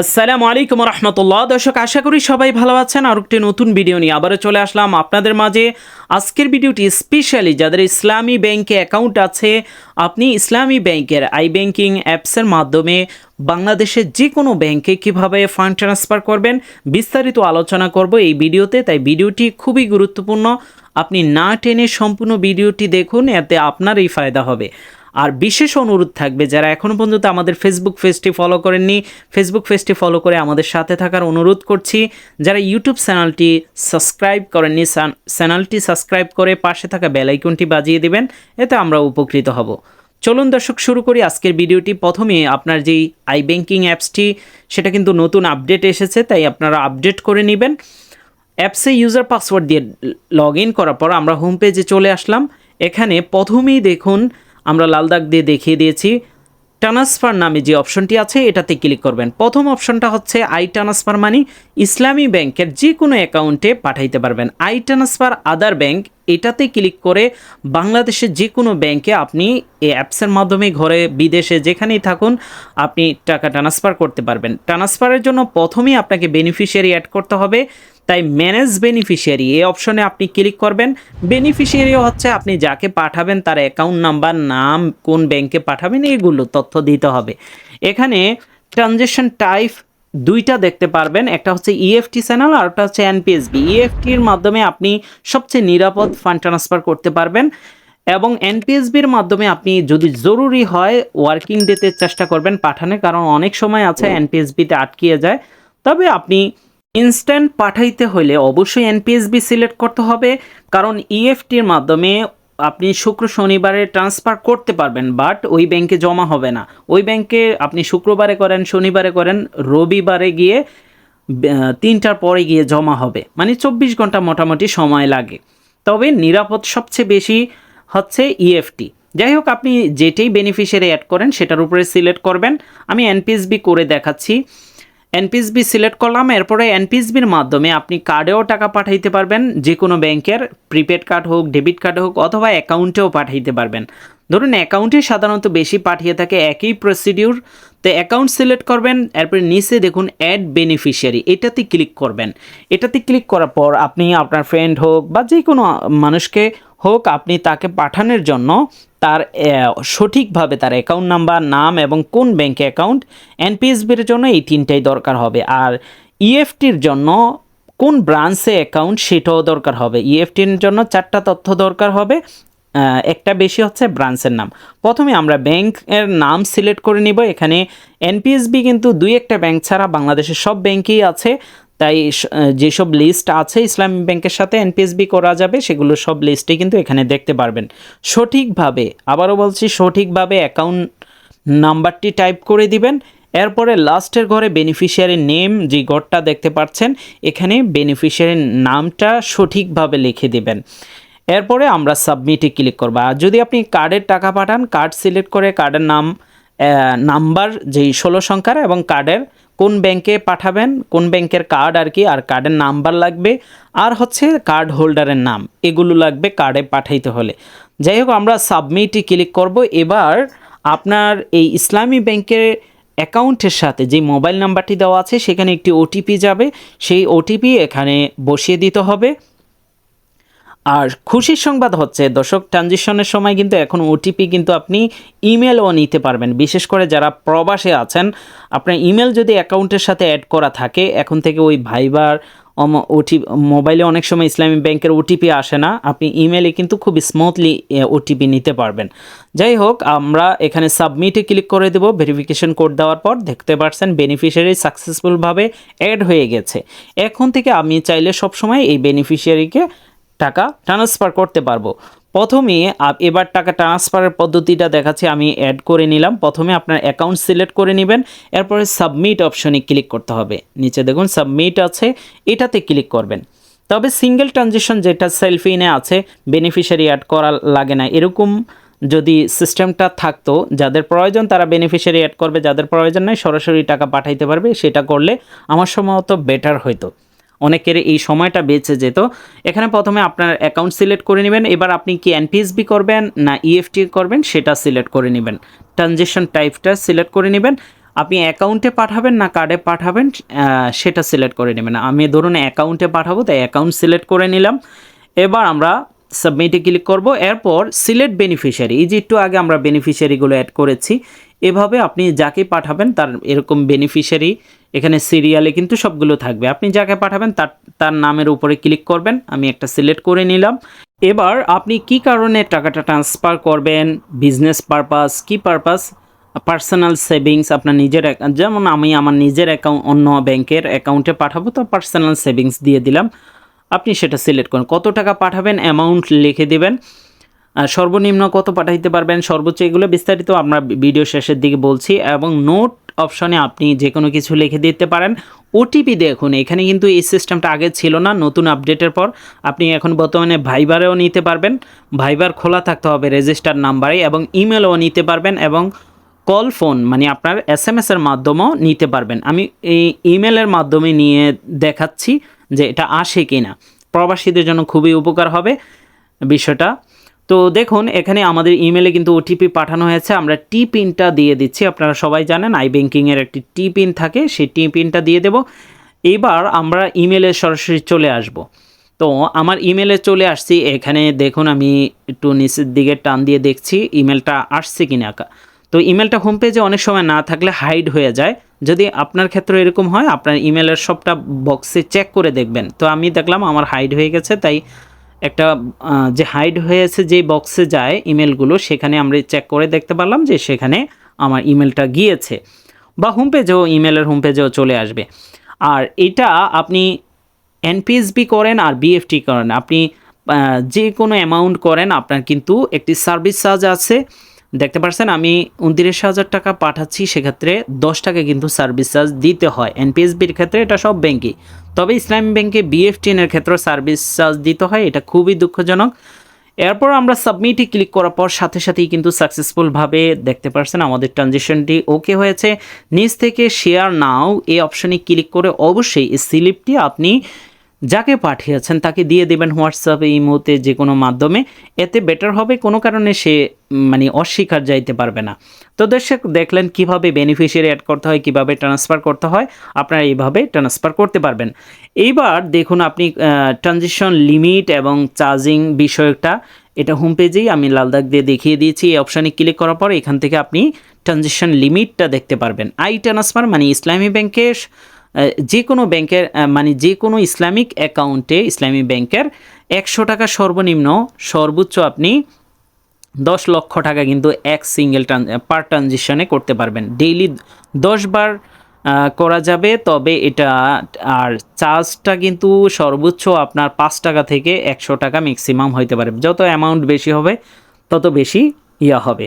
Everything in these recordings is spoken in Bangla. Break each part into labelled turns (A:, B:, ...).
A: আসসালামু আলাইকুম রহমতুল্লাহ দর্শক, আশা করি সবাই ভালো আছেন। আর একটি নতুন ভিডিও নিয়ে আবারও চলে আসলাম আপনাদের মাঝে। আজকের ভিডিওটি স্পেশালি যাদের ইসলামী ব্যাংকে অ্যাকাউন্ট আছে, আপনি ইসলামী ব্যাংকের আই ব্যাংকিং অ্যাপসের মাধ্যমে বাংলাদেশের যে কোনো ব্যাংকে কীভাবে ফান্ড ট্রান্সফার করবেন, বিস্তারিত আলোচনা করব এই ভিডিওতে। তাই ভিডিওটি খুবই গুরুত্বপূর্ণ। আপনি না টেনে সম্পূর্ণ ভিডিওটি দেখুন, এতে আপনারই ফায়দা হবে। আর বিশেষ অনুরোধ থাকবে যারা এখনও পর্যন্ত আমাদের ফেসবুক পেজটি ফলো করেননি ফেসবুক পেজটি ফলো করে আমাদের সাথে থাকার অনুরোধ করছি। যারা ইউটিউব চ্যানেলটি সাবস্ক্রাইব করেননি চ্যানেলটি সাবস্ক্রাইব করে পাশে থাকা বেল আইকনটি বাজিয়ে দিবেন, এতে আমরা উপকৃত হব। চলুন দর্শক, শুরু করি আজকের ভিডিওটি। প্রথমে আপনার যেই আই ব্যাংকিং অ্যাপসটি সেটা কিন্তু নতুন আপডেট এসেছে, তাই আপনারা আপডেট করে নেবেন। অ্যাপসে ইউজার পাসওয়ার্ড দিয়ে লগ ইন করার পর আমরা হোম পেজে চলে আসলাম। এখানে প্রথমেই দেখুন আমরা লাল দাগ দিয়ে দেখিয়ে দিয়েছি। ট্রান্সফার নামে যে অপশনটি আছে, এটাতে ক্লিক করবেন। প্রথম অপশনটা হচ্ছে আই ট্রান্সফার মানি। ইসলামী ব্যাংকের যে কোনো অ্যাকাউন্টে পাঠাইতে পারবেন। আই ট্রান্সফার আদার ব্যাংক, এটাতে ক্লিক করে বাংলাদেশের যে কোনো ব্যাংকে আপনি এই অ্যাপসের মাধ্যমে ঘরে, বিদেশে যেখানেই থাকুন, আপনি টাকা ট্রান্সফার করতে পারবেন। ট্রান্সফারের জন্য প্রথমেই আপনাকে বেনিফিশিয়ারি অ্যাড করতে হবে। তাই ম্যানেজ বেনিফিশিয়ারি এই অপশনে আপনি ক্লিক করবেন। বেনিফিশিয়ারি হচ্ছে আপনি যাকে পাঠাবেন তার অ্যাকাউন্ট নাম্বার নাম, কোন ব্যাংকে পাঠাবেন, এগুলো তথ্য দিতে হবে। এখানে ট্রানজেকশন টাইপ দুইটা দেখতে পারবেন, একটা হচ্ছে E ইএফটি চ্যানেল আর একটা হচ্ছে এনপিএসবি ইএফটির মাধ্যমে আপনি সবচেয়ে নিরাপদ ফান্ড ট্রান্সফার করতে পারবেন এবং এনপিএসবির মাধ্যমে আপনি যদি জরুরি হয় ওয়ার্কিং ডেতে চেষ্টা করবেন পাঠানোর কারণ অনেক সময় আছে এনপিএসবিতে আটকিয়ে যায়। তবে আপনি ইনস্ট্যান্ট পাঠাইতে হলে অবশ্যই এনপিএসবি সিলেক্ট করতে হবে, কারণ ইএফটির মাধ্যমে আপনি শুক্র শনিবারে ট্রান্সফার করতে পারবেন, বাট ওই ব্যাংকে জমা হবে না। ওই ব্যাংকে আপনি শুক্রবারে করেন, শনিবারে করেন, রবিবারে গিয়ে তিনটার পরে গিয়ে জমা হবে। মানে চব্বিশ ঘণ্টা মোটামুটি সময় লাগে। তবে নিরাপদ সবচেয়ে বেশি হচ্ছে ইএফটি যাই হোক, আপনি যেটাই বেনিফিশিয়ারি অ্যাড করেন, সেটার উপরে সিলেক্ট করবেন। আমি এনপিএসবি করে দেখাচ্ছি। এনপিএসবি সিলেক্ট করলাম, এরপরে এনপিএসবির মাধ্যমে আপনি কার্ডেও টাকা পাঠাইতে পারবেন যে কোনো ব্যাংকের প্রিপেড কার্ড হোক ডেবিট কার্ড হোক, অথবা অ্যাকাউন্টেও পাঠাইতে পারবেন। ধরুন অ্যাকাউন্টে সাধারণত বেশি পাঠিয়ে থাকে একই প্রসিডিউর তো অ্যাকাউন্ট সিলেক্ট করবেন, এরপরে নিচে দেখুন অ্যাড বেনিফিশিয়ারি এটাতে ক্লিক করবেন। এটাতে ক্লিক করার পর আপনি আপনার ফ্রেন্ড হোক বা যে কোনো মানুষকে হোক, আপনি তাকে পাঠানোর জন্য তার সঠিকভাবে তার অ্যাকাউন্ট নাম্বার নাম এবং কোন ব্যাংকে অ্যাকাউন্ট এনপিএসবির জন্য এই তিনটাই দরকার হবে। আর ইএফটির জন্য কোন ব্রাঞ্চে অ্যাকাউন্ট সেটাও দরকার হবে। ইএফটির জন্য চারটা তথ্য দরকার হবে। একটা বেশি হচ্ছে ব্রাঞ্চের নাম। প্রথমে আমরা ব্যাংকের নাম সিলেক্ট করে নিব। এখানে এনপিএসবি কিন্তু দুই একটা ব্যাংক ছাড়া বাংলাদেশের সব ব্যাংকেই আছে। তাই যেসব লিস্ট আছে ইসলামী ব্যাংকের সাথে এনপিএসবি করা যাবে, সেগুলো সব লিস্টে কিন্তু এখানে দেখতে পারবেন। সঠিকভাবে, আবারও বলছি, সঠিকভাবে অ্যাকাউন্ট নাম্বারটি টাইপ করে দিবেন। এরপরে লাস্টের ঘরে বেনিফিশিয়ারি নেম যে ঘরটা দেখতে পাচ্ছেন, এখানে বেনিফিশিয়ারির নামটা সঠিকভাবে লিখে দিবেন। এরপরে আমরা সাবমিটে ক্লিক করব। আর যদি আপনি কার্ডের টাকা পাঠান কার্ড সিলেক্ট করে কার্ডের নাম নাম্বার যেই ষোলো সংখ্যার এবং কার্ডের কোন ব্যাংকে পাঠাবেন, কোন ব্যাংকের কার্ড আর কি, আর কার্ডের নাম্বার লাগবে, আর হচ্ছে কার্ড হোল্ডারের নাম, এগুলো লাগবে কার্ডে পাঠাইতে হলে। যাই হোক, আমরা সাবমিটই ক্লিক করব। এবার আপনার এই ইসলামী ব্যাংকের অ্যাকাউন্টের সাথে যে মোবাইল নাম্বারটি দেওয়া আছে, সেখানে একটি ওটিপি যাবে। সেই ওটিপি এখানে বসিয়ে দিতে হবে। আর খুশির সংবাদ হচ্ছে, দর্শক ট্রানজিশনের সময় কিন্তু এখন ওটিপি কিন্তু আপনি ইমেলও নিতে পারবেন। বিশেষ করে যারা প্রবাসে আছেন, আপনার ইমেল যদি অ্যাকাউন্টের সাথে অ্যাড করা থাকে, এখন থেকে ওই ভাইবার ওটি মোবাইলে অনেক সময় ইসলামী ব্যাংকের ওটিপি আসে না। আপনি ইমেলে কিন্তু খুব স্মুথলি ওটিপি নিতে পারবেন। যাই হোক, আমরা এখানে সাবমিটে ক্লিক করে দেব। ভেরিফিকেশন কোড দেওয়ার পর দেখতে পাচ্ছেন বেনিফিশিয়ারি সাকসেসফুলভাবে অ্যাড হয়ে গেছে। এখন থেকে আমি চাইলে সবসময় এই বেনিফিশিয়ারিকে টাকা ট্রান্সফার করতে পারব। প্রথমে এবার টাকা ট্রান্সফারের পদ্ধতিটা দেখাচ্ছি, আমি অ্যাড করে নিলাম। প্রথমে আপনার অ্যাকাউন্ট সিলেক্ট করে নেবেন, এরপরে সাবমিট অপশনে ক্লিক করতে হবে। নিচে দেখুন সাবমিট আছে, এটাতে ক্লিক করবেন। তবে সিঙ্গেল ট্রানজেকশন যেটা সেলফি সেলফিনে আছে বেনিফিশিয়ারি অ্যাড করা লাগে না। এরকম যদি সিস্টেমটা থাকতো, যাদের প্রয়োজন তারা বেনিফিশিয়ারি অ্যাড করবে, যাদের প্রয়োজন নেই সরাসরি টাকা পাঠাইতে পারবে, সেটা করলে আমার সম্ভবত বেটার হইতো। অনেকের এই সময়টা বেঁচে যেত। এখানে প্রথমে আপনার অ্যাকাউন্ট সিলেক্ট করে নেবেন, এবার আপনি কি এনপিএসবি করবেন না ইএফটি করবেন সেটা সিলেক্ট করে নেবেন। ট্রানজেকশন টাইপটা সিলেক্ট করে নেবেন। আপনি অ্যাকাউন্টে পাঠাবেন না কার্ডে পাঠাবেন সেটা সিলেক্ট করে নেবেন। আমি ধরুন অ্যাকাউন্টে পাঠাবো, তাই অ্যাকাউন্ট সিলেক্ট করে নিলাম। এবার আমরা সাবমিটে ক্লিক করব, এরপর সিলেক্ট বেনিফিশিয়ারি এই যে একটু আগে আমরা বেনিফিশিয়ারিগুলো অ্যাড করেছি, এভাবে আপনি যাকে পাঠাবেন তার এরকম বেনিফিশিয়ারি এখানে সিরিয়ালে কিন্তু সবগুলো থাকবে। আপনি যাকে পাঠাবেন তার তার নামের উপরে ক্লিক করবেন। আমি একটা সিলেক্ট করে নিলাম। এবার আপনি কি কারণে টাকাটা ট্রান্সফার করবেন? বিজনেস পারপাস কি পারপাস পার্সোনাল সেভিংস আপনার নিজের যেমন আমি আমার নিজের অ্যাকাউন্ট অন্য ব্যাংকের অ্যাকাউন্টে পাঠাবো, তো পার্সোনাল সেভিংস দিয়ে দিলাম। আপনি সেটা সিলেক্ট করুন। কত টাকা পাঠাবেন? অ্যামাউন্ট লিখে দিবেন। সর্বনিম্ন কত পাঠাইতে পারবেন? সর্বোচ্চ এগুলো বিস্তারিত আমরা ভিডিও শেষের দিকে বলছি এবং নোট অপশনে আপনি যে কোনো কিছু লিখে দিতে পারেন। ওটিপি দেখুন, এখানে কিন্তু এই সিস্টেমটা আগে ছিল না, নতুন আপডেটের পর আপনি এখন বর্তমানে ভাইবারেও নিতে পারবেন। ভাইবার খোলা থাকতে হবে রেজিস্টার নাম্বারে এবং ইমেলও নিতে পারবেন এবং কল ফোন মানে আপনার এস এম এসের মাধ্যমেও নিতে পারবেন। আমি এই ইমেলের মাধ্যমে নিয়ে দেখাচ্ছি যে এটা আসে কি না প্রবাসীদের জন্য খুবই উপকার হবে বিষয়টা। তো দেখুন, এখানে আমাদের ইমেলে কিন্তু ওটিপি পাঠানো হয়েছে। আমরা টি পিনটা দিয়ে দিচ্ছি। আপনারা সবাই জানেন আই ব্যাংকিংয়ের একটি টি পিন থাকে, সেই টি পিনটা দিয়ে দেব। এবার আমরা ইমেলে সরাসরি চলে আসব। তো আমার ইমেলে চলে আসছি। এখানে দেখুন, আমি একটু নিচের দিকে টান দিয়ে দেখছি ইমেলটা আসছে কি কিনা। তো ইমেলটা হোম পেজে অনেক সময় না থাকলে হাইড হয়ে যায়। যদি আপনার ক্ষেত্রে এরকম হয়, আপনার ইমেলের সবটা বক্সে চেক করে দেখবেন। তো আমি দেখলাম, আমার হাইড হয়ে গেছে, তাই একটা যে হাইড হয়েছে, যে বক্সে যায় ইমেলগুলো সেখানে আমরা চেক করে দেখতে পারলাম যে সেখানে আমার ইমেলটা গিয়েছে। বা হোম পেজেও ইমেলের হোম পেজেও চলে আসবে। আর এটা আপনি এনপিএসবি করেন আর বিএফটি করেন। আপনি যে কোনো অ্যামাউন্ট করেন, আপনার কিন্তু একটি সার্ভিস চার্জ আছে। দেখতে পাচ্ছেন আমি উনত্রিশ হাজার টাকা পাঠাচ্ছি, সেক্ষেত্রে দশ টাকা কিন্তু সার্ভিস চার্জ দিতে হয়। এনপিএসবির ক্ষেত্রে এটা সব ব্যাংকই। তবে ইসলামী ব্যাংকে বিএফটিএনের ক্ষেত্রে সার্ভিস চার্জ দিতে হয়, এটা খুবই দুঃখজনক। এরপর আমরা সাবমিটে ক্লিক করার পর সাথে সাথেই কিন্তু সাকসেসফুলভাবে দেখতে পারছেন, আমাদের ট্রানজেকশনটি ওকে হয়েছে। নিচ থেকে শেয়ার নাও, এই অপশনে ক্লিক করে অবশ্যই এই স্লিপটি আপনি যাকে পাঠিয়েছেন তাকে দিয়ে দেবেন হোয়াটসঅ্যাপে ইমোতে যে কোনো মাধ্যমে। এতে বেটার হবে, কোনো কারণে সে মানে অস্বীকার যাইতে পারবে না। তো দর্শক, দেখলেন কীভাবে বেনিফিশিয়ারি অ্যাড করতে হয়, কীভাবে ট্রান্সফার করতে হয়, আপনারা এইভাবে ট্রান্সফার করতে পারবেন। এইবার দেখুন আপনি ট্রানজিশন লিমিট এবং চার্জিং বিষয়টা, এটা হোম পেজেই আমি লাল দাগ দিয়ে দেখিয়ে দিয়েছি, এই অপশানে ক্লিক করার পর এখান থেকে আপনি ট্রানজিশন লিমিটটা দেখতে পারবেন। আই ট্রান্সফার মানে ইসলামী ব্যাংকে যে কোনো ব্যাংকের মানে যে কোনো ইসলামিক অ্যাকাউন্টে, ইসলামী ব্যাংকের একশো টাকা সর্বনিম্ন, সর্বোচ্চ আপনি দশ লক্ষ টাকা কিন্তু এক সিঙ্গেল ট্রান পার ট্রানজিশনে করতে পারবেন। ডেইলি দশ বার করা যাবে, তবে এটা আর চার্জটা কিন্তু সর্বোচ্চ আপনার পাঁচ টাকা থেকে একশো টাকা ম্যাক্সিমাম হইতে পারে। যত অ্যামাউন্ট বেশি হবে, তত বেশি ইয়া হবে।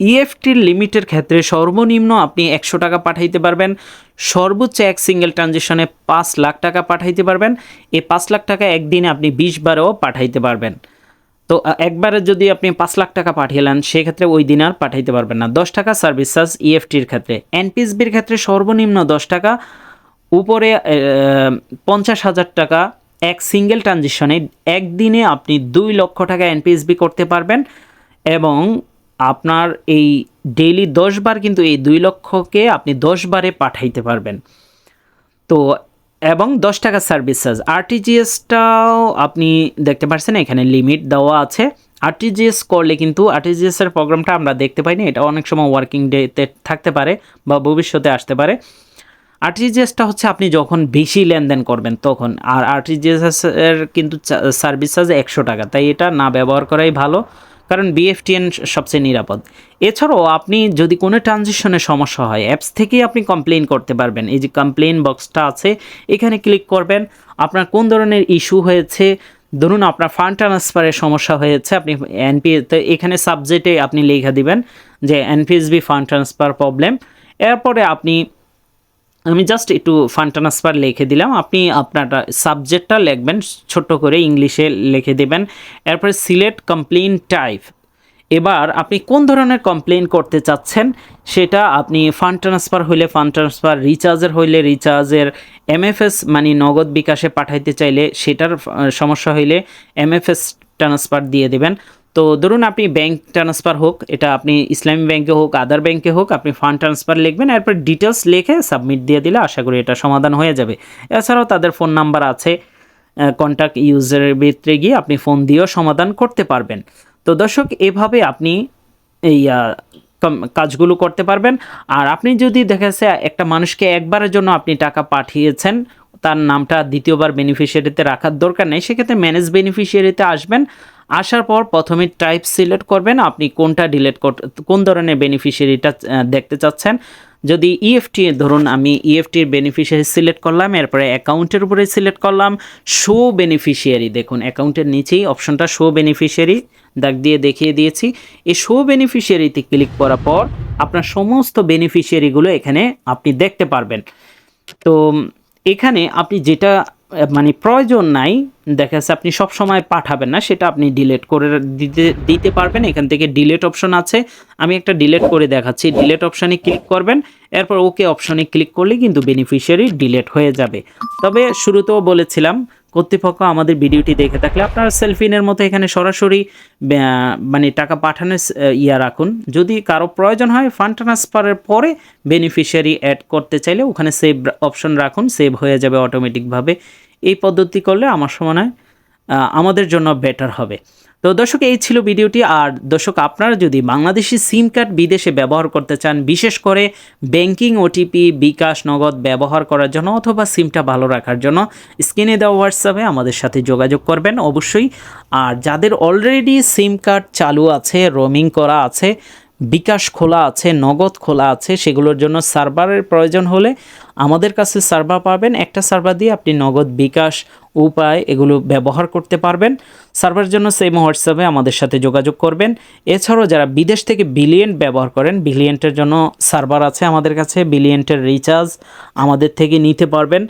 A: ইএফটির লিমিটের ক্ষেত্রে সর্বনিম্ন আপনি একশো টাকা পাঠাইতে পারবেন। সর্বোচ্চ এক সিঙ্গেল ট্রানজেকশনে পাঁচ লাখ টাকা পাঠাইতে পারবেন। এই পাঁচ লাখ টাকা একদিনে আপনি বিশ বারও পাঠাইতে পারবেন। তো একবারে যদি আপনি পাঁচ লাখ টাকা পাঠিয়েলেন, সেক্ষেত্রে ওই দিন আর পাঠাইতে পারবেন না। দশ টাকা সার্ভিস চার্জ ইএফটির ক্ষেত্রে। এনপিএসবির ক্ষেত্রে সর্বনিম্ন দশ টাকা। উপরে পঞ্চাশ হাজার টাকা এক সিঙ্গেল ট্রানজিশনে একদিনে আপনি দুই লক্ষ টাকা এনপিএসবি করতে পারবেন এবং আপনার এই ডেইলি দশ বার কিন্তু এই দুই লক্ষকে আপনি দশ বারে পাঠাইতে পারবেন। তো, এবং দশ টাকা সার্ভিস চার্জ আরটিজিএসটাও আপনি দেখতে পাচ্ছেন এখানে লিমিট দেওয়া আছে। আরটিজিএস করলে কিন্তু আরটিজিএসের প্রোগ্রামটা আমরা দেখতে পাইনি এটা অনেক সময় ওয়ার্কিং ডেতে থাকতে পারে বা ভবিষ্যতে আসতে পারে। আরটিজিএসটা হচ্ছে আপনি যখন বেশি লেনদেন করবেন তখন, আর আরটিজিএস এর কিন্তু সার্ভিস চার্জ একশো টাকা, তাই এটা না ব্যবহার করাই ভালো। কারণ বিএফটিএন সবচেয়ে নিরাপদ। এছাড়াও আপনি যদি কোনো ট্রানজিশনে সমস্যা হয় অ্যাপস থেকেই আপনি কমপ্লেন করতে পারবেন। এই যে কমপ্লেন বক্সটা আছে, এখানে ক্লিক করবেন। আপনার কোন ধরনের ইস্যু হয়েছে? ধরুন আপনার ফান্ড ট্রান্সফারের সমস্যা হয়েছে, আপনি এনপি তো এখানে সাবজেক্টে আপনি লেখা দিবেন যে এনপিএসবি ফান্ড ট্রান্সফার প্রবলেম এরপরে আপনি আমি জাস্ট একটু ফান্ড ট্রান্সফার লিখে দিলাম। আপনি আপনার সাবজেক্টটা লিখবেন, ছোট্ট করে ইংলিশে লিখে দেবেন। এরপরে সিলেক্ট কমপ্লেন টাইপ এবার আপনি কোন ধরনের কমপ্লেন করতে চাচ্ছেন, সেটা আপনি ফান্ড ট্রান্সফার হইলে ফান্ড ট্রান্সফার রিচার্জের হইলে রিচার্জের এমএফএস মানে নগদ বিকাশে পাঠাইতে চাইলে সেটার সমস্যা হইলে এমএফএস ট্রান্সফার দিয়ে দেবেন। তো ধরুন আপনি ব্যাংক ট্রান্সফার হোক, এটা আপনি ইসলামী ব্যাংকে হোক আদার ব্যাংকে হোক, আপনি ফান্ড ট্রান্সফার লিখবেন, এরপর ডিটেলস লিখে সাবমিট দিয়ে দিলে আশা করি এটা সমাধান হয়ে যাবে। এছাড়াও তাদের ফোন নাম্বার আছে কন্ট্যাক্ট ইউজারের ভিতরে গিয়ে আপনি ফোন দিয়েও সমাধান করতে পারবেন। তো দর্শক, এভাবে আপনি এই কাজগুলো করতে পারবেন। আর আপনি যদি দেখা যাচ্ছে একটা মানুষকে একবারের জন্য আপনি টাকা পাঠিয়েছেন, তার নামটা দ্বিতীয়বার বেনিফিশিয়ারিতে রাখার দরকার নেই, সেক্ষেত্রে ম্যানেজ বেনিফিশিয়ারিতে আসবেন। আসার পর প্রথমে টাইপ সিলেক্ট করবেন। আপনি কোনটা ডিলেট কর কোন ধরনের বেনিফিশিয়ারিটা দেখতে চাচ্ছেন। যদি ইএফটি ধরুন আমি ইএফটির বেনিফিশিয়ারি সিলেক্ট করলাম, এরপরে অ্যাকাউন্টের উপরে সিলেক্ট করলাম শো বেনিফিশিয়ারি দেখুন, অ্যাকাউন্টের নিচেই অপশনটা শো বেনিফিশিয়ারি দাগ দিয়ে দেখিয়ে দিয়েছি। এই শো বেনিফিশিয়ারিতে ক্লিক করার পর আপনার সমস্ত বেনিফিশিয়ারিগুলো এখানে আপনি দেখতে পারবেন। তো এখানে আপনি যেটা মানে প্রয়োজন নাই দেখা যাচ্ছে আপনি সব সময় পাঠাবেন না, সেটা আপনি ডিলেট করে দিতে দিতে পারবেন। এখান থেকে ডিলেট অপশন আছে। আমি একটা ডিলেট করে দেখাচ্ছি। ডিলেট অপশানে ক্লিক করবেন। এরপর ওকে অপশনে ক্লিক করলে কিন্তু বেনিফিশিয়ারি ডিলেট হয়ে যাবে। তবে শুরুতেও বলেছিলাম, কর্তৃপক্ষ আমাদের ভিডিওটি দেখে থাকলে আপনারা সেলফিনের মতো এখানে সরাসরি মানে টাকা পাঠানোর ইয়া রাখুন। যদি কারও প্রয়োজন হয় ফান্ড ট্রান্সফারের পরে বেনিফিশিয়ারি অ্যাড করতে চাইলে ওখানে সেভ অপশন রাখুন। সেভ হয়ে যাবে অটোমেটিকভাবে এই পদ্ধতি করলে আমার মনে হয় আমাদের জন্য বেটার হবে। তো দর্শক, এই ছিল ভিডিওটি। আর দর্শক, আপনারা যদি বাংলাদেশি সিম কার্ড বিদেশে ব্যবহার করতে চান, বিশেষ করে ব্যাংকিং ওটিপি বিকাশ, নগদ ব্যবহার করার জন্য অথবা সিমটা ভালো রাখার জন্য, স্ক্রিনে দেওয়া হোয়াটসঅ্যাপে আমাদের সাথে যোগাযোগ করবেন অবশ্যই। আর যাদের অলরেডি সিম কার্ড চালু আছে রোমিং করা আছে বিকাশ খোলা আছে, নগদ খোলা আছে, সেগুলোর জন্য সার্ভারের প্রয়োজন হলে আমাদের কাছে সার্ভার পাবেন। একটা সার্ভার দিয়ে আপনি নগদ, বিকাশ, উপায় এগুলো ব্যবহার করতে পারবেন। সার্ভারের জন্য সেম হোয়াটসঅ্যাপে আমাদের সাথে যোগাযোগ করবেন। এছাড়াও যারা বিদেশ থেকে বিলিয়েন্ট ব্যবহার করেন বিলিয়েন্টের জন্য সার্ভার আছে আমাদের কাছে বিলিয়েন্টের রিচার্জ আমাদের থেকে নিতে পারবেন।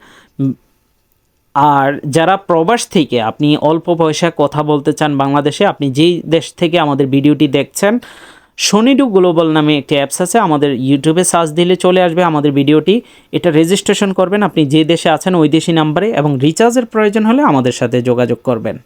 A: আর যারা প্রবাস থেকে আপনি অল্প পয়সায় কথা বলতে চান বাংলাদেশে, আপনি যেই দেশ থেকে আমাদের ভিডিওটি দেখছেন শনিডু গ্লোবাল নামে একটি অ্যাপস আছে, আমাদের ইউটিউবে সার্চ দিলে চলে আসবে আমাদের ভিডিওটি। এটা রেজিস্ট্রেশন করবেন, আপনি যে দেশে আছেন ওই দেশি নাম্বারে এবং রিচার্জের প্রয়োজন হলে আমাদের সাথে যোগাযোগ করবেন।